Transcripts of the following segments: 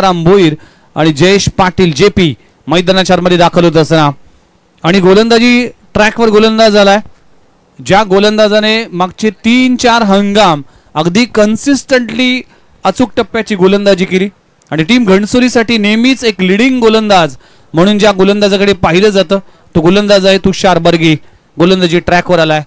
राम भोईर आणि Jayesh Patil J P मैदानाच्या आतमध्ये दाखल होत असताना. आणि गोलंदाजी ट्रॅकवर गोलंदाज झालाय. ज्या गोलंदाजाने मागचे तीन चार हंगाम अगदी कन्सिस्टंटली अचूक टप्प्याची गोलंदाजी केली. आणि टीम घणसोलीसाठी नेहमीच एक लिडिंग गोलंदाज म्हणून ज्या गोलंदाजाकडे पाहिलं जातं तो गोलंदाज आहे तुषार बर्गे. गोलंदाजी ट्रॅकवर आलाय.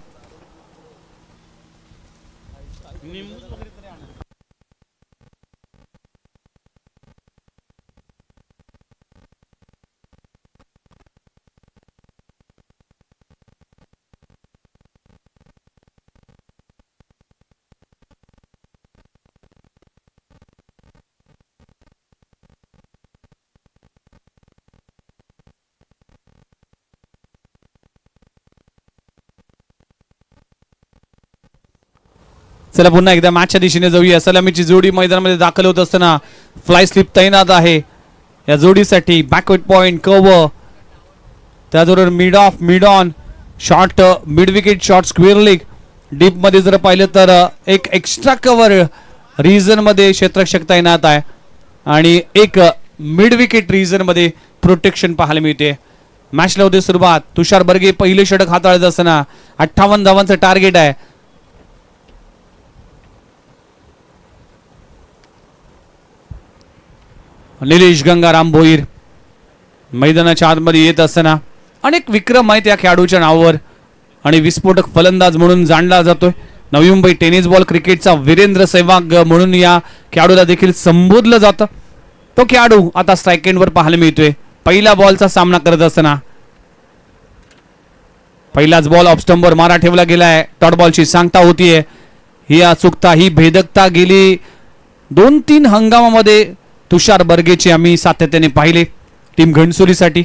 चला पुन्हा एकदा मॅचच्या दिशेने जाऊया. सलामीची जोडी मैदानामध्ये दाखल होत असताना फ्लाय स्लिप तैनात आहे. या जोडीसाठी बॅकवर्ड पॉईंट कव त्याचबरोबर mid off mid on short mid wicket short square leg डीपमध्ये जर पाहिलं तर uh, एक एक्स्ट्रा कव्हर रिजनमध्ये तैनात आहे. आणि एक मिड विकेट रिजनमध्ये प्रोटेक्शन पाहायला मिळते. मॅचला होते सुरुवात. तुषार बर्गे पहिले षटक हाताळत असताना अठ्ठावन्न धावांचं टार्गेट आहे. निलेश गंगाराम भोईर. मैदानाच्या आतमध्ये येत असताना अनेक विक्रम आहेत या खेळाडूच्या नावावर. आणि विस्फोटक फलंदाज म्हणून जाणला जातोय. नवी मुंबई टेनिस बॉल क्रिकेटचा वीरेंद्र सेहवाग म्हणून या खेळाडूला देखील संबोधलं जातं. तो खेळाडू आता स्ट्राईक एंडवर पाहायला मिळतोय. पहिला बॉलचा सामना करत असताना. पहिलाच बॉल ऑफस्टंबर मारा ठेवला गेलाय टॉट बॉलची सांगता होतीये. ही अचूकता ही भेदकता गेली. दोन तीन हंगामामध्ये तुषार बर्गेची आम्ही सातत्याने पाहिले. टीम घणसोलीसाठी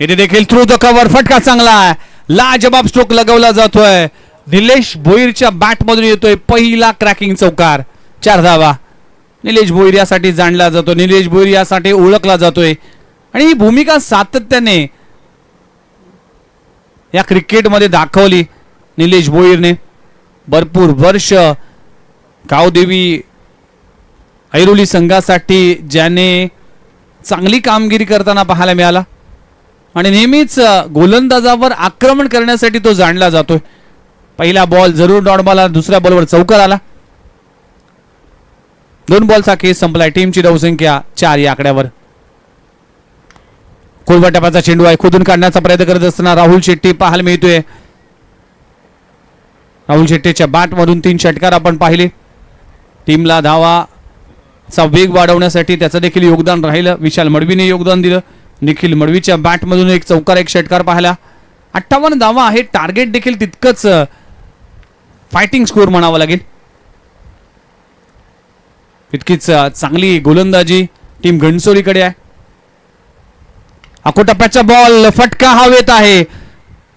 येथे देखील थ्रू द कव्हर फटका चांगला आहे. लाजबाब स्ट्रोक लगवला जातोय. निलेश भोईरच्या बॅट मधून येतोय पहिला क्रॅकिंग चौकार. चार धावा. निलेश भोईर यासाठी जाणला जातो. निलेश भोईर यासाठी ओळखला जातोय. आणि ही भूमिका सातत्याने या क्रिकेटमध्ये दाखवली निलेश भोईरने. भरपूर वर्ष गावदेवी ऐरोली संघासाठी ज्याने चांगली कामगिरी करताना पाहायला मिळाला. आणि नेहमीच गोलंदाजावर आक्रमण करण्यासाठी तो जाणला जातोय. पहिला बॉल जरूर डॉट बॉल दुसऱ्या बॉलवर चौकार आला. दोन बॉलचा केस संपलाय. टीमची धावसंख्या चार या आकड्यावर. कोलवा चेंडू आहे. खोदून काढण्याचा प्रयत्न करत असताना राहुल शेट्टी पाहायला मिळतोय. राहुल शेट्टीच्या बॅट मधून तीन षटकार आपण पाहिले. टीमला धावाचा वेग वाढवण्यासाठी त्याचं देखील योगदान राहिलं. विशाल मडवीने योगदान दिलं. निखिल मडवीच्या बॅट मधून एक चौकार एक षटकार पाहिला अठ्ठावन्न धावा आहे टार्गेट देखील तितकंच फायटिंग स्कोर म्हणावं लागेल. तितकीच चांगली गोलंदाजी टीम घणसोलीकडे आहे. अकोटप्प्याचा बॉल फटका हवेत आहे.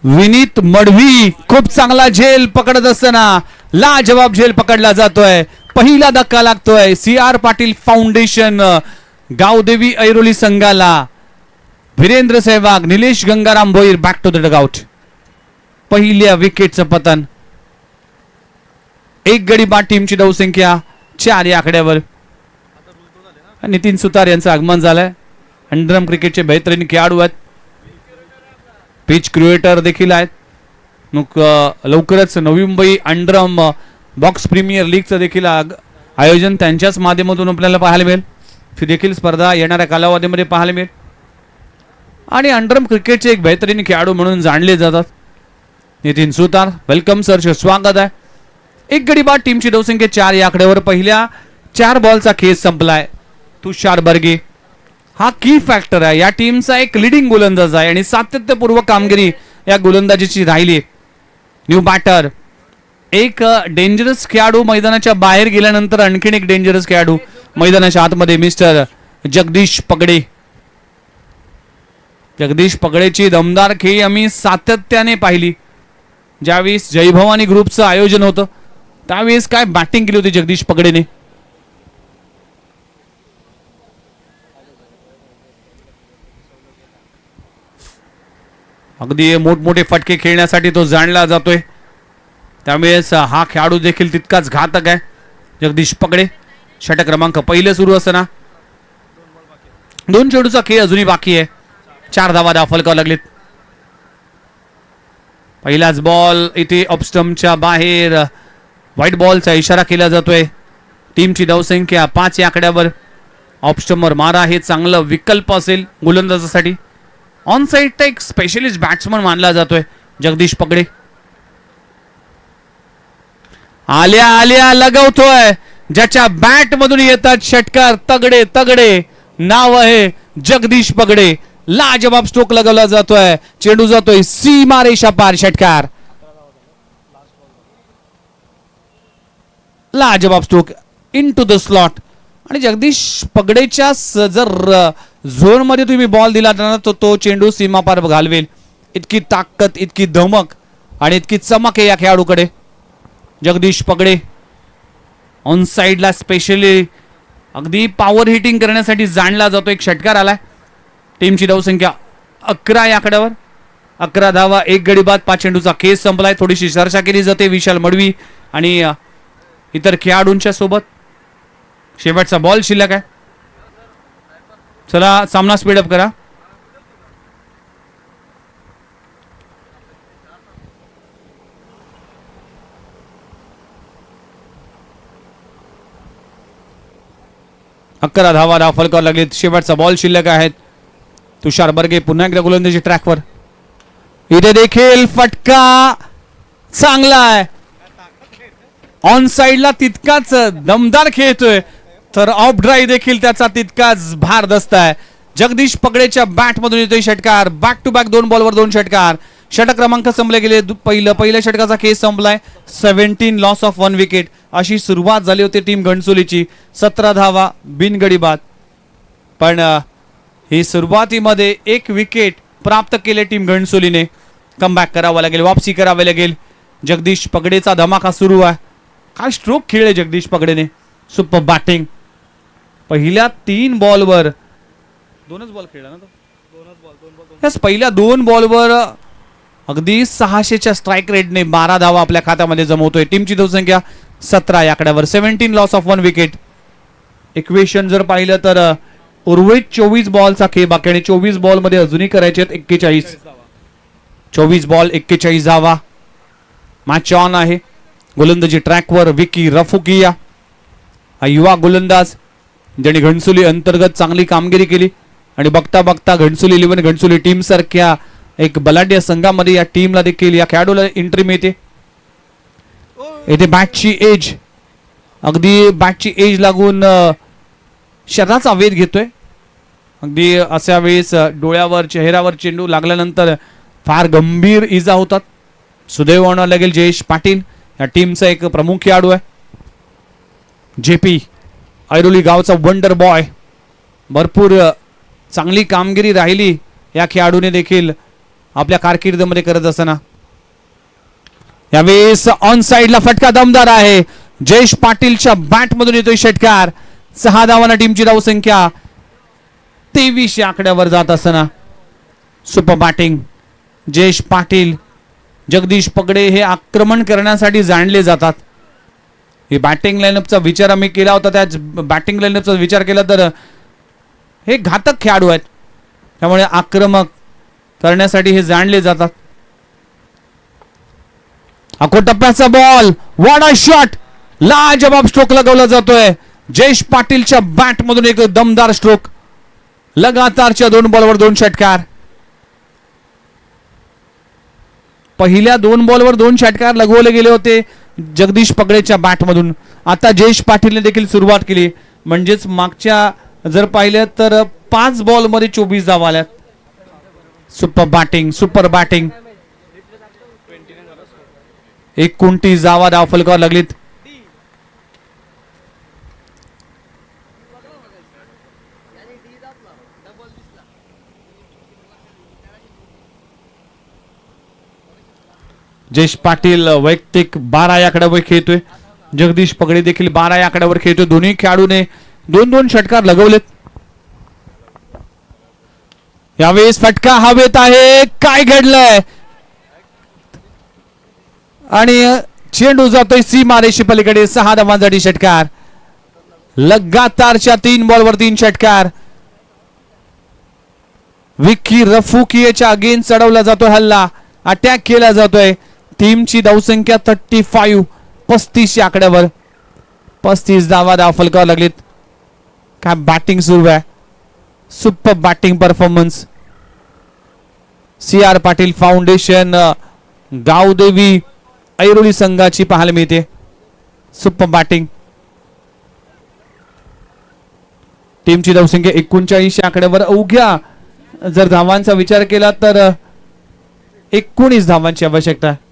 विनीत मडवी खूप चांगला झेल पकडत असताना लाजवाब झेल पकडला जातोय. पहिला धक्का लागतोय. C R Patil foundation Gavdevi Airoli संघाला. Virender Sehwag Nilesh Gangaram Bhoir back to the dugout पहिल्या विकेटचं पतन. एक गडी बाद टीमची धावसंख्या चार या आकड्यावर नितीन सुतार यांचं आगमन झालंय. अंडरम क्रिकेटचे बेहतरीन खेळाडू आहेत. पिच क्रिएटर देखील आहेत. मग लवकरच Navi Mumbai underarm box premier लीगचं देखील आयोजन त्यांच्याच माध्यमातून आपल्याला पाहायला मिळेल. ती देखील स्पर्धा येणाऱ्या कालावधीमध्ये पाहायला मिळेल. आणि अंडरम क्रिकेटचे एक बेहतरीन खेळाडू म्हणून जाणले जातात. नितीन सुतार वेलकम सरचे स्वागत आहे. एक गडी बाद टीमची धावसंख्या चार या आकड्यावर पहिल्या चार बॉलचा खेस संपलाय. तुषार बर्गे हा की फॅक्टर आहे. या टीमचा एक लिडिंग गोलंदाज आहे. आणि सातत्यपूर्व कामगिरी या गोलंदाजीची राहिली. न्यू बॅटर एक डेंजरस खेळाडू मैदानाच्या बाहेर गेल्यानंतर आणखीन एक डेंजरस खेळाडू मैदानाच्या आतमध्ये मिस्टर जगदीश पगडे. जगदीश पगडेची दमदार खेळी आम्ही सातत्याने पाहिली. ज्यावेळेस जयभवानी ग्रुपचं आयोजन होतं त्यावेळेस काय बॅटिंग केली होती जगदीश पगडेने? अगदी मोठमोठे फटके खेळण्यासाठी तो जाणला जातोय. त्यामुळेच हा खेळाडू देखील तितकाच घातक आहे. जगदीश पगडे षटक क्रमांक पहिले सुरू असताना. दोन चेडूचा खेळ अजूनही बाकी आहे. चार धावा दाखल करावं लागलेत. पहिलाच बॉल इथे ऑपस्टमच्या बाहेर. व्हाईट बॉलचा इशारा केला जातोय. टीमची धावसंख्या पाच या आकड्यावर. ऑपस्टमवर मारा हे चांगलं विकल्प असेल गोलंदाजासाठी. ऑन साईडचा एक स्पेशलिस्ट बॅट्समन मानला जातोय जगदीश पगडे. आल्या आल्या लगवतोय. ज्याच्या बॅट मधून येतात षटकार तगडे तगडे. नाव आहे जगदीश पगडे. लाजबाब स्ट्रोक लगवला जातोय. चेंडू जातोय सीमा रेषा पार षटकार. लाजबाब stroke into the slot आणि जगदीश पगडेच्या जर झोनमध्ये तुम्ही बॉल दिला ना तर तो चेंडू सीमापार घालवेल. इतकी ताकद इतकी धमक आणि इतकी चमक आहे या खेळाडूकडे. जगदीश पगडे. ऑन साईडला स्पेशली अगदी पॉवर हिटिंग करण्यासाठी जाणला जातो. एक षटकार आलाय. टीमची धावसंख्या अकरा या आकड्यावर. अकरा धावा एक गडी बाद पाच चेंडूचा केस संपलाय. थोडीशी चर्चा केली जाते विशाल मडवी आणि इतर खेळाडूंच्या सोबत. शेवटचा बॉल शिल्लक आहे. चला सामना स्पीडअप करा. अकरा धावा धाव फलकावर लागलीत. शेवटचा बॉल शिल्लक आहेत. तुषार बर्गे पुन्हा एकदा गोलंदाजी ट्रॅकवर इथे देखील फटका चांगला आहे. ऑन साईडला तितकाच दमदार खेळतोय तर ऑफ ड्राईव्ह देखील त्याचा तितकाच भारदस्त आहे जगदीश पगडेच्या बॅटमधून येतोय षटकार. बॅक टू बॅक दोन बॉलवर दोन षटकार. षटक क्रमांक संपले गेले. दु- पहिलं पहिल्या षटकाचा केस संपलाय. Seventeen loss of one wicket अशी सुरुवात झाली होती टीम घणसोलीची सतरा धावा बिनगडी बाद पण ही सुरुवातीमध्ये एक विकेट प्राप्त केले टीम घणसोलीने कमबॅक करावा लागेल. वापसी करावी लागेल. जगदीश पगडेचा धमाका सुरू आहे. काय स्ट्रोक खेळले जगदीश पगडेने. सुपर बॅटिंग पहिल्या तीन बॉलवर दोनच बॉल खेळला ना तो? यस पहिल्या दोन बॉलवर अगदी सहाशेच्या स्ट्राईक रेटने बारा धावा आपल्या खात्यामध्ये जमवतोय. टीमची धावसंख्या सतरा या आकड्यावर seventeen loss of one wicket equation जर पाहिलं तर उर्वरित चोवीस बॉलचा खेळ बाकी आणि चोवीस बॉलमध्ये अजूनही करायचे आहेत एक्केचाळीस. चोवीस बॉल एक्केचाळीस धावा. मॅच ऑन आहे. गोलंदाजी ट्रॅकवर विकी रफुकिया. हा युवा गोलंदाज ज्याने घणसुली अंतर्गत चांगली कामगिरी केली आणि बघता बघता घणसुली इलेव्हन घणसुली टीम सारख्या एक बलाढ्य संघामध्ये या टीमला देखील या खेळाडूला एंट्री मिळते. येथे बॅटची एज अगदी बॅटची एज लागून शरीराचा वेध घेतोय. अगदी अशा वेळेस डोळ्यावर चेहऱ्यावर चेंडू लागल्यानंतर फार गंभीर इजा होतात. सुदैव आणावं लागेल जयेश पाटील. या टीमचा एक प्रमुख खेळाडू आहे. जे पी ऐरोली गावचा वंडर बॉय. भरपूर चांगली कामगिरी राहिली या खेळाडूने देखील आपल्या कारकिर्दीमध्ये करत असताना. यावेळेस ऑन साईडला फटका दमदार आहे. जयेश पाटीलच्या बॅटमधून येतोय षटकार. सहा धावांना टीमची धावसंख्या. तेवीस या आकड्यावर जात असताना. सुपर बॅटिंग जयेश पाटील जगदीश पगडे हे आक्रमण करण्यासाठी जाणले जातात. ही बॅटिंग लाईनअपचा विचार आम्ही केला होता त्याच बॅटिंग लाईनअपचा विचार केला तर हे घातक खेळाडू आहेत. त्यामुळे आक्रमक करण्यासाठी हे जाणले जातात. अको टप्प्याचा बॉल वाडा शॉट लाजबाब स्ट्रोक लगवला जातोय. जयेश पाटीलच्या बॅट मधून एक दमदार स्ट्रोक लगातारच्या दोन बॉलवर दोन षटकार. पहिल्या दोन बॉलवर दोन षटकार लगवले गेले होते. जगदीश पगडेच्या बॅटमधून. आता जयेश पाटीलने देखील सुरुवात केली. म्हणजेच मागच्या जर पाहिलं तर पाच बॉलमध्ये चोवीस धावा आल्यात. Super batting super batting. एक कोणती जावा धाव फलकावर लागलीत. जयेश पाटील वैयक्तिक बारा या आकड्यावर खेळतोय. जगदीश पगडे देखील बारा आकड्यावर खेळतोय. दोन्ही खेळाडूने दोन दोन षटकार लगवलेत. यावेळेस फटका हवेत आहे. काय घडलंय? आणि चेंडू जातोय सी मारेशी पलीकडे. सहा धावांसाठी षटकार. लगातारच्या तीन बॉलवर तीन षटकार. विक्की रफुकियेच्या अगेन्स्ट चढवला जातोय हल्ला. अटॅक केला जातोय. टीमची धावसंख्या थर्टी फाईव्ह पस्तीस या आकड्यावर. पस्तीस धावा धाव फलकावर लागलीत. काय बॅटिंग सुरू आहे. Super batting performance C R Patil foundation Gavdevi Airoli संघाची पाहायला मिळते. सुपर बॅटिंग टीमची धावसंख्या एकोणचाळीस आकड्यावर. अवघ्या जर धावांचा विचार केला तर एकोणीस धावांची आवश्यकता आहे.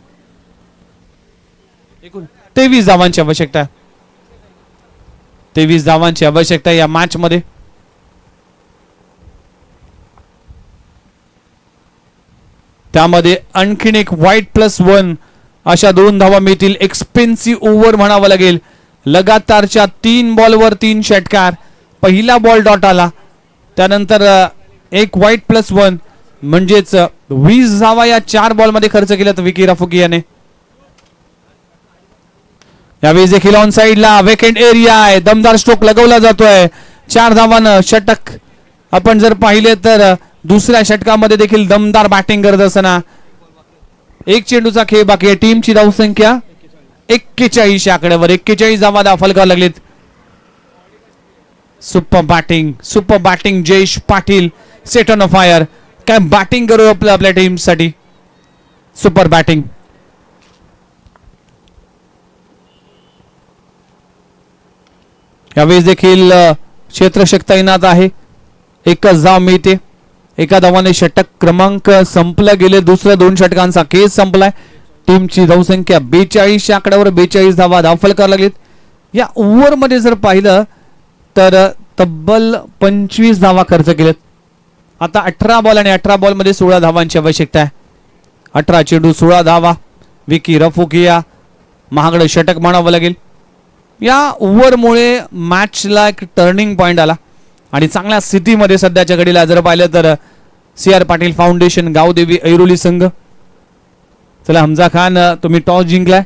तेवीस धावांची आवश्यकता तेवीस धावांची आवश्यकता या मॅच मध्ये त्यामध्ये आणखीन एक व्हाईट प्लस वन अशा दोन धावा मिळतील. एक्सपेन्सिव्ह ओव्हर म्हणावं लागेल. लगातारच्या तीन बॉलवर तीन षटकार. पहिला बॉल डॉट आला. त्यानंतर एक व्हाईट प्लस वन म्हणजेच वीस धावा या चार बॉलमध्ये खर्च केल्यात विकी राफुकी याने यावेळी देखील ऑन साईडला वेकेंट एरिया आहे. दमदार स्ट्रोक लगवला जातोय. चार धावानं षटक. आपण जर पाहिले तर दुसऱ्या षटकामध्ये देखील दमदार बॅटिंग करत असताना एक चेंडूचा खेळ बाकी आहे. टीमची धावसंख्या एक्केचाळीस आकड्यावर. एक्केचाळीस धावा दाफल लागलीत. Super batting super batting Jayesh Patil set on fire काय बॅटिंग करू आपलं आपल्या टीमसाठी सुपर बॅटिंग यावेळेस देखील अ, तैनात आहे. एकच धाव मिळते. एका धावाने षटक क्रमांक संपला गेले. दुसऱ्या दोन षटकांचा केस संपलाय. टीमची धावसंख्या बेचाळीस आकड्यावर बेचाळीस धावा धावफल करायला लागलीत. या ओव्हरमध्ये जर पाहिलं तर तब्बल पंचवीस धावा खर्च केलेत. आता अठरा बॉल आणि अठरा बॉलमध्ये सोळा धावांची आवश्यकता आहे. अठरा चेंडू सोळा धावा. विकी रफुकिया महागडं षटक म्हणावं लागेल. या ओव्हरमुळे मॅचला एक टर्निंग पॉईंट आला. आणि चांगल्या स्थितीमध्ये सध्याच्या घडीला जर पाहिलं तर C R Patil foundation Gavdevi Airoli संघ. चला हमजा खान तुम्ही टॉस जिंकलाय.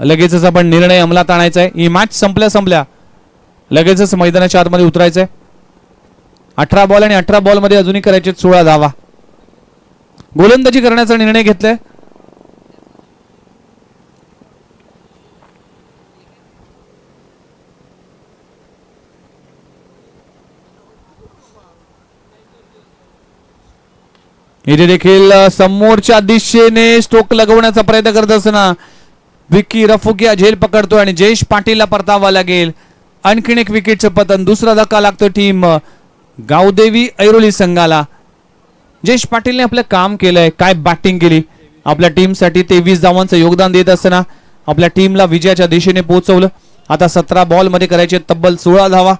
लगेचच आपण निर्णय अंमलात आणायचा आहे. ही मॅच संपल्या संपल्या लगेचच मैदानाच्या आतमध्ये उतरायचंय. अठरा बॉल आणि अठरा बॉलमध्ये अजूनही करायचे सोळा धावा. गोलंदाजी करण्याचा निर्णय घेतलाय. इथे देखील समोरच्या दिशेने स्टोक लगवण्याचा प्रयत्न करत असताना विकी रफुकिया झेल पकडतो आणि जयेश पाटीलला परतावा लागेल. आणखीन एक विकेटचं पतन दुसरा धक्का लागतो टीम गावदेवी ऐरोली संघाला. जयेश पाटीलने आपलं काम केलंय काय बॅटिंग केली? आपल्या टीमसाठी तेवीस धावांचं योगदान देत असताना आपल्या टीमला विजयाच्या दिशेने पोहोचवलं. आता सतरा बॉलमध्ये करायचे तब्बल सोळा धावा.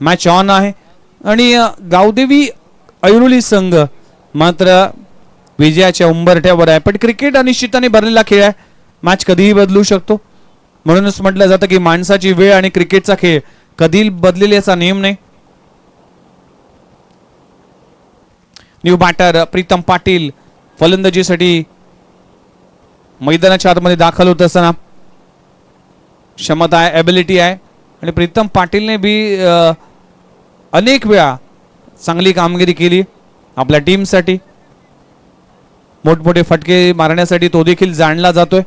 मॅच ऑन आहे. आणि गावदेवी ऐरोली संघ मात्र विजयाच्या उंबरठ्यावर आहे. पण क्रिकेट अनिश्चिताने भरलेला खेळ आहे. मॅच कधीही बदलू शकतो. म्हणूनच म्हटलं जातं की माणसाची वेळ आणि क्रिकेटचा खेळ कधी बदलेल याचा नियम नाही. न्यू बॅटर प्रीतम पाटील फलंदाजीसाठी मैदानाच्या आतमध्ये दाखल होत असताना क्षमता आहे ॲबिलिटी आहे. आणि प्रीतम पाटीलने बी अनेक वेळा चांगली कामगिरी केली. आपल्या टीमसाठी. मोठमोठे फटके मारण्यासाठी तो देखील जाणला जातोय.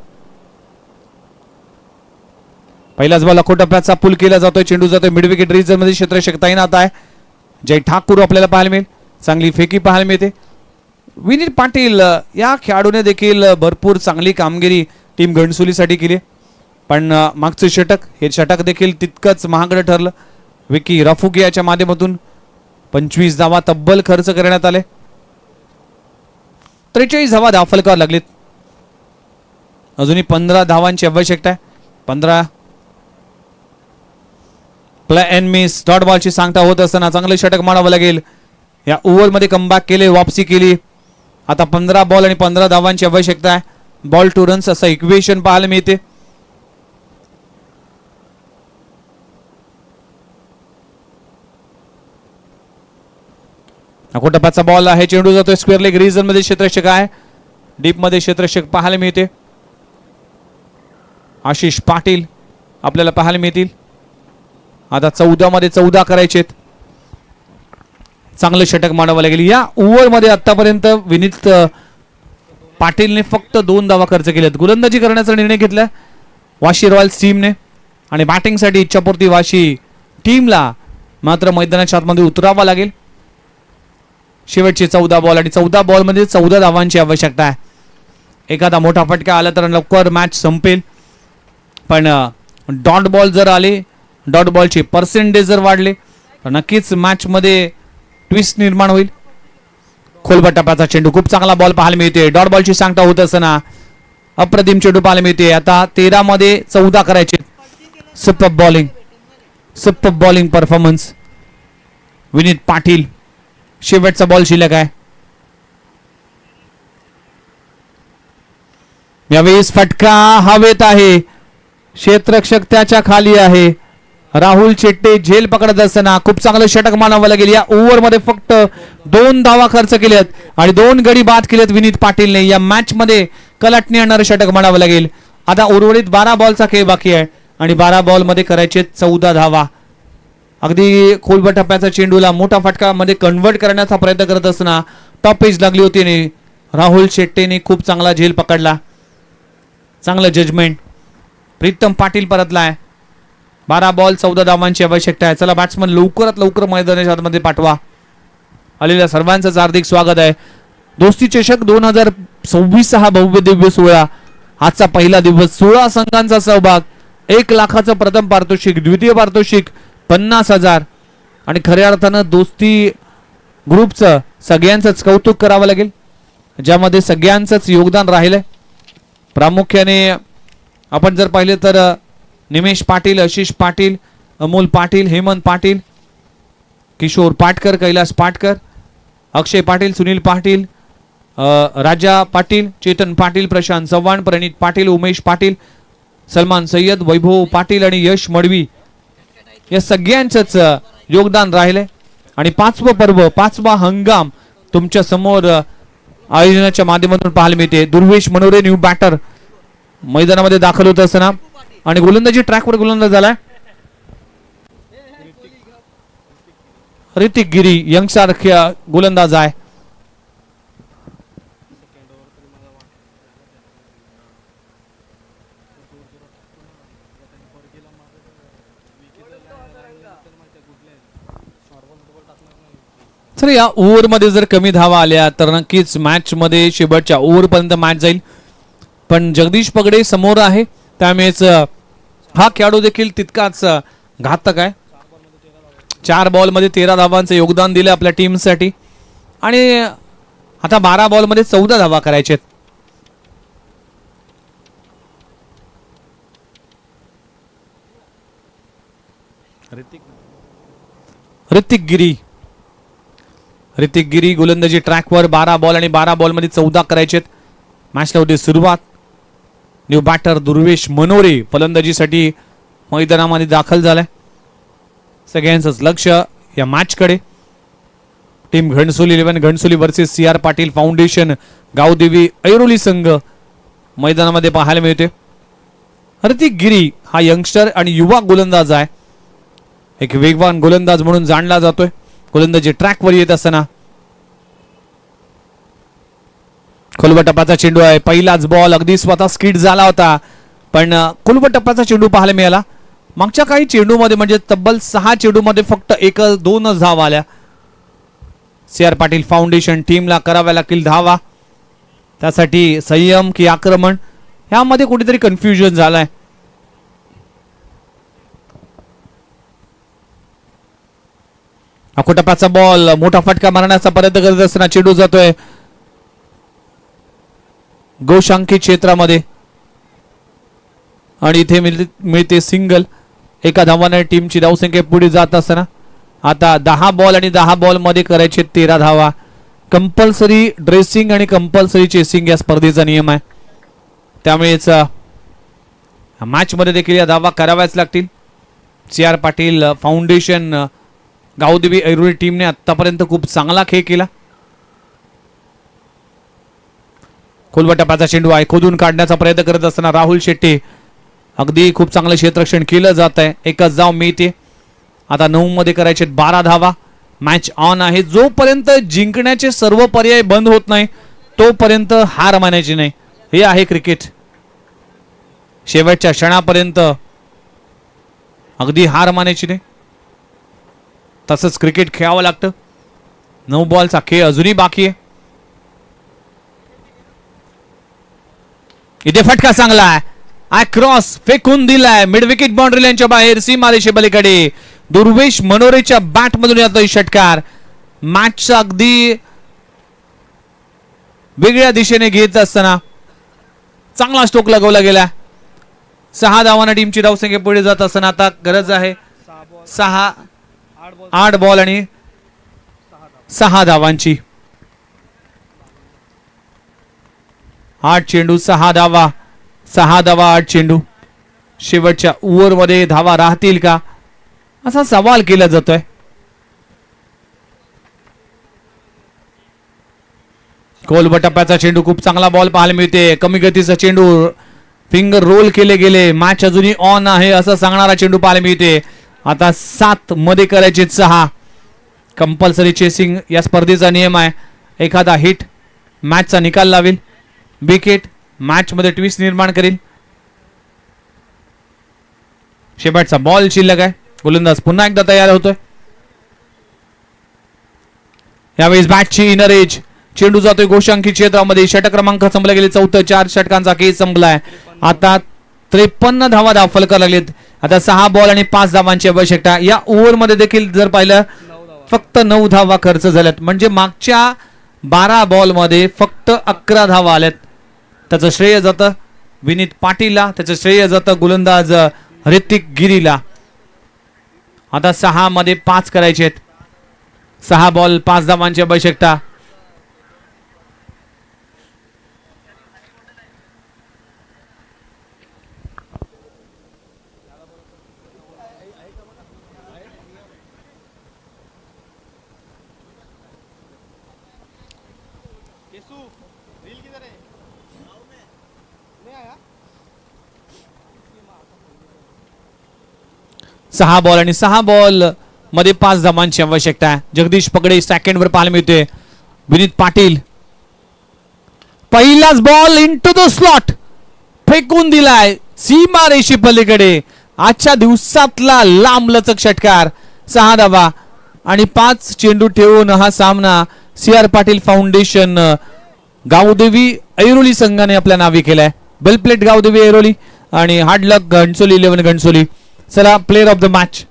पहिलाच बॉल अखो टप्प्याचा पूल केला जातोय. चेंडू जातोय मिड विकेट रिझनमध्ये क्षेत्ररक्षक तैनात आहे. जय ठाकूर आपल्याला पाहायला मिळेल. चांगली फेकी पाहायला मिळते. विनीत पाटील या खेळाडूने देखील भरपूर चांगली कामगिरी टीम घणसुलीसाठी केली. पण मागचं षटक हे षटक देखील तितकंच महागडं ठरलं. विकी रफुकियाच्या माध्यमातून पंचवीस धावा तब्बल खर्च करण्यात आले. त्रेचाळीस धावा दाफलकावर लागलीत. अजूनही पंधरा धावांची आवश्यकता आहे. पंधरा. प्लॅ एन मिस डॉट बॉलची सांगता होत असताना चांगलं षटक मारावं लागेल. या ओव्हरमध्ये कमबॅक केले वापसी केली. आता पंधरा बॉल आणि पंधरा धावांची आवश्यकता आहे. बॉल टू रन्स असं इक्वेशन पाहायला मिळते. टप्प्याचा बॉल आहे. चेंडू जातोय स्क्वेअर लेग रिजनमध्ये क्षेत्रक्षक आहे. डीपमध्ये क्षेत्रक्षक पाहायला मिळते. आशिष पाटील आपल्याला पाहायला मिळतील. आता चौदा मध्ये चौदा करायचे चांगलं षटक मांडावं लागेल या ओव्हरमध्ये आतापर्यंत विनीत पाटीलने फक्त दोन दावा खर्च केलेत गोलंदाजी करण्याचा निर्णय घेतला. वाशी रॉयल्स टीमने आणि बॅटिंगसाठी इच्छापूर्ती वाशी टीमला मात्र मैदानाच्या आतमध्ये उतरावा लागेल. शेवटचे चौदा बॉल आणि चौदा बॉलमध्ये चौदा धावांची आवश्यकता आहे. एखादा मोठा फटका आला तर लवकर मॅच संपेल. पण डॉट बॉल जर आले डॉट बॉलचे पर्सेंटेज जर वाढले तर नक्कीच मॅचमध्ये ट्विस्ट निर्माण होईल. खोलबट टप्प्याचा चेंडू खूप चांगला बॉल पाहायला मिळते. डॉट बॉलची सांगता होत असताना अप्रतिम चेंडू पाहायला मिळते. आता तेरामध्ये चौदा करायचे. Super bowling super bowling performance Vineet Patil शेवटचा बॉल शिल्लक आहे. यावेळेस फटका हवेत आहे. क्षेत्रक्षक त्याच्याखाली आहे. राहुल चेट्टे झेल पकडत असताना खूप चांगलं षटक मानावं लागेल. या ओव्हरमध्ये फक्त दोन धावा खर्च केल्यात आणि दोन गडी बाद केलेत विनीत पाटीलने. या मॅच मध्ये कलाटणी आणणारं षटक मानावं लागेल. आता उर्वरित बारा बॉलचा खेळ बाकी आहे आणि बारा बॉलमध्ये करायचे चौदा धावा. अगदी खोलबट टप्प्याचा चेंडूला मोठा फटका मध्ये कन्वर्ट करण्याचा प्रयत्न करत असताना टॉप पेज लागली होती आणि राहुल शेट्टेने खूप चांगला झेल पकडला. चांगलं जजमेंट प्रीतम पाटील परतलाय. बारा बॉल चौदा धावांची आवश्यकता आहे. चला बॅट्समन लवकरात लवकर मैदानाच्या आतमध्ये पाठवा. आलेल्या सर्वांचंच हार्दिक स्वागत आहे. दोस्ती चषक दोन हजार सव्वीस हा भव्य दिव्य सोहळा. आजचा पहिला दिवस सोळा संघांचा सहभाग. एक लाखाचं प्रथम पारितोषिक द्वितीय पारितोषिक पन्नास हजार. आणि खऱ्या अर्थानं दोस्ती ग्रुपचं सगळ्यांचंच कौतुक करावं लागेल. ज्यामध्ये सगळ्यांचंच योगदान राहिलंय. प्रामुख्याने आपण जर पाहिले तर निमेश पाटील आशिष पाटील अमोल पाटील हेमंत पाटील किशोर पाटकर कैलास पाटकर अक्षय पाटील सुनील पाटील राजा पाटील चेतन पाटील प्रशांत चव्हाण प्रणित पाटील उमेश पाटील सलमान सय्यद वैभव पाटील आणि यश मडवी या सगळ्यांचंच योगदान राहिलंय आणि पाचवं पर्व पाचवा हंगाम तुमच्यासमोर आयोजनाच्या माध्यमातून पाहायला मिळते. दुर्वेश मनोरे न्यू बॅटर मैदानामध्ये दाखल होत असताना. आणि गोलंदाजी ट्रॅकवर गोलंदाज झालाय ऋतिक गिरी यंग सारख्या गोलंदाज आहे. तर या ओव्हरमध्ये जर कमी धावा आल्या तर नक्कीच मॅचमध्ये शेवटच्या ओव्हरपर्यंत मॅच जाईल. पण जगदीश पगडे समोर आहे त्यामुळेच हा खेळाडू देखील तितकाच घातक आहे. चार बॉलमध्ये तेरा धावांचं योगदान दिलं आपल्या टीमसाठी आणि आता बारा बॉलमध्ये चौदा धावा करायचे ऋतिक गिरी. ऋतिक गिरी गोलंदाजी ट्रॅकवर बारा बॉल आणि बारा बॉलमध्ये चौदा करायचेत. मॅचला होती सुरुवात. न्यू बॅटर दुर्वेश मनोरे फलंदाजीसाठी मैदानामध्ये दाखल झालाय. सगळ्यांचंच लक्ष या मॅचकडे team Ghansoli eleven Ghansoli versus C R Patil foundation Gavdevi Airoli संघ मैदानामध्ये पाहायला मिळते ऋतिक गिरी हा यंगस्टर आणि युवा गोलंदाज आहे. एक वेगवान गोलंदाज म्हणून जाणला जातोय. गोलंदाजी ट्रॅकवर येत असताना. खोलवा चेंडू आहे. पहिलाच बॉल अगदी स्वतः स्किट झाला होता. पण खोलवा चेंडू पाहायला मिळाला. मागच्या काही चेंडूमध्ये म्हणजे तब्बल सहा चेंडूमध्ये फक्त एक दोनच धावा आल्या. सी आर पाटील फाउंडेशन टीमला कराव्या लागतील धावा. त्यासाठी संयम की आक्रमण यामध्ये कुठेतरी कन्फ्युजन झालाय. अकोटापाचा बॉल मोठा फटका मारण्याचा प्रयत्न करत असताना चेंडू जातोय. गोशांकी क्षेत्रामध्ये. आणि इथे मिळते सिंगल एका धावाने टीमची धावसंख्या पुढे जात असताना. आता दहा बॉल आणि दहा बॉलमध्ये करायचे तेरा धावा. कंपल्सरी ड्रेसिंग आणि कंपल्सरी चेसिंग या स्पर्धेचा नियम आहे. त्यामुळेच मॅच मध्ये देखील या धावा कराव्याच लागतील. C R Patil foundation Gavdevi Airoli टीमने आतापर्यंत खूप चांगला खेळ केला. खोलवटप्याचा चेंडू आहे. खोदून काढण्याचा प्रयत्न करत असताना राहुल शेट्टी अगदी खूप चांगलं क्षेत्ररक्षण केलं जात आहे. एकच जाव मिळते. आता नऊ मध्ये करायचे बारा धावा. मॅच ऑन आहे. जोपर्यंत जिंकण्याचे सर्व पर्याय बंद होत नाही तोपर्यंत हार मानायची नाही. हे आहे क्रिकेट शेवटच्या क्षणापर्यंत अगदी हार मानायची नाही. तसंच क्रिकेट खेळावं लागतं. नऊ बॉलचा खेळ अजूनही बाकी आहे. इथे फटका चांगला आहे. आय क्रॉस फेकून दिलाय. मिड विकेट बाउंड्री लाईनच्या बाहेर सीमारेषे बलीकडे दुर्वेश मनोरेच्या बॅट मधून येतोय षटकार. मॅचचा अगदी वेगळ्या दिशेने घेत असताना चांगला स्टोक लगवला गेला. सहा धावांना टीमची धावसंख्या पुढे जात असताना आता गरज आहे. सहा आठ बॉल आणि सहा धावांची. आठ चेंडू सहा धावा. सहा धावा आठ चेंडू. शेवटच्या ओव्हरमध्ये धावा राहतील का? असा सवाल केला जातोय. कोलबा टप्प्याचा चेंडू खूप चांगला बॉल पाहायला मिळते. कमी गतीचा चेंडू फिंगर रोल केले गेले. मॅच अजूनही ऑन आहे असं सांगणारा चेंडू पाहायला मिळते. आता सात मध्ये करायचे सहा. कंपल्सरी चेसिंग या स्पर्धेचा नियम आहे. एखादा हिट मॅचचा निकाल लावेल विकेट मॅचमध्ये ट्विस्ट निर्माण करेल शेवटचा बॉल शिल्लक आहे. गोलंदाज पुन्हा एकदा तयार होतोय. यावेळेस बॅटची इनर एज चेंडू जातोय गोशांकी क्षेत्रामध्ये. षटक क्रमांक संपला गेले. चौथं चार षटकांचा केस संपलाय. आता त्रेपन्न धावा दाखल करायला लागलेत. आता सहा बॉल आणि पाच धावांची आवश्यकता. या ओव्हरमध्ये देखील जर पाहिलं फक्त नऊ धावा खर्च झाल्यात. म्हणजे मागच्या बारा बॉलमध्ये फक्त अकरा धावा आल्यात. त्याचं श्रेय जातं विनीत पाटीलला त्याचं श्रेय जातं गोलंदाज ऋतिक गिरीला. आता सहा मध्ये पाच करायचे आहेत. सहा बॉल पाच धावांची आवश्यकता. सहा बॉल आणि सहा बॉलमध्ये पाच धावांची आवश्यकता आहे. जगदीश पगडे सेकंड वर पाहायला मिळते विनीत पाटील. पहिलाच बॉल इंटू द स्लॉट फेकून दिलाय. सीमा रेषी पलीकडे. आजच्या दिवसातला लांब लचक षटकार. सहा धावा. आणि पाच चेंडू ठेवून हा सामना C R Patil foundation Gavdevi Airoli संघाने आपल्या नावे केलाय. बेलप्लेट गावदेवी ऐरोली आणि हार्डलक घणसोली इलेव्हन घणसोली चला प्लेअर ऑफ द मॅच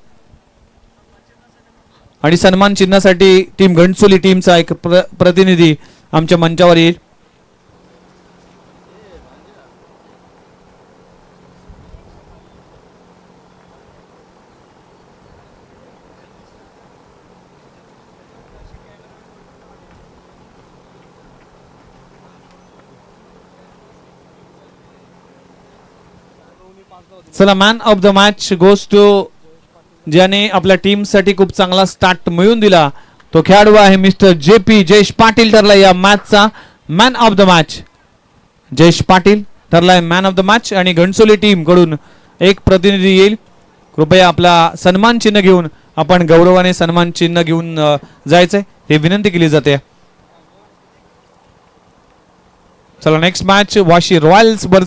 आणि सन्मान चिन्हासाठी टीम घणसोली टीमचा एक प्र, प्रतिनिधी आमच्या मंचावर येईल. चला man of the match goes to ज्याने आपल्या टीमसाठी खूप चांगला स्टार्ट मिळून दिला. तो खेळाडू आहे mister J P Jayesh Patil. ठरला या मॅचचा man of the match Jayesh Patil ठरलाय man of the match आणि घणसोली टीमकडून एक प्रतिनिधी येईल. कृपया आपला सन्मान चिन्ह घेऊन आपण गौरवाने सन्मान चिन्ह घेऊन जायचंय. हे विनंती केली जाते. चला next match Vashi royals versus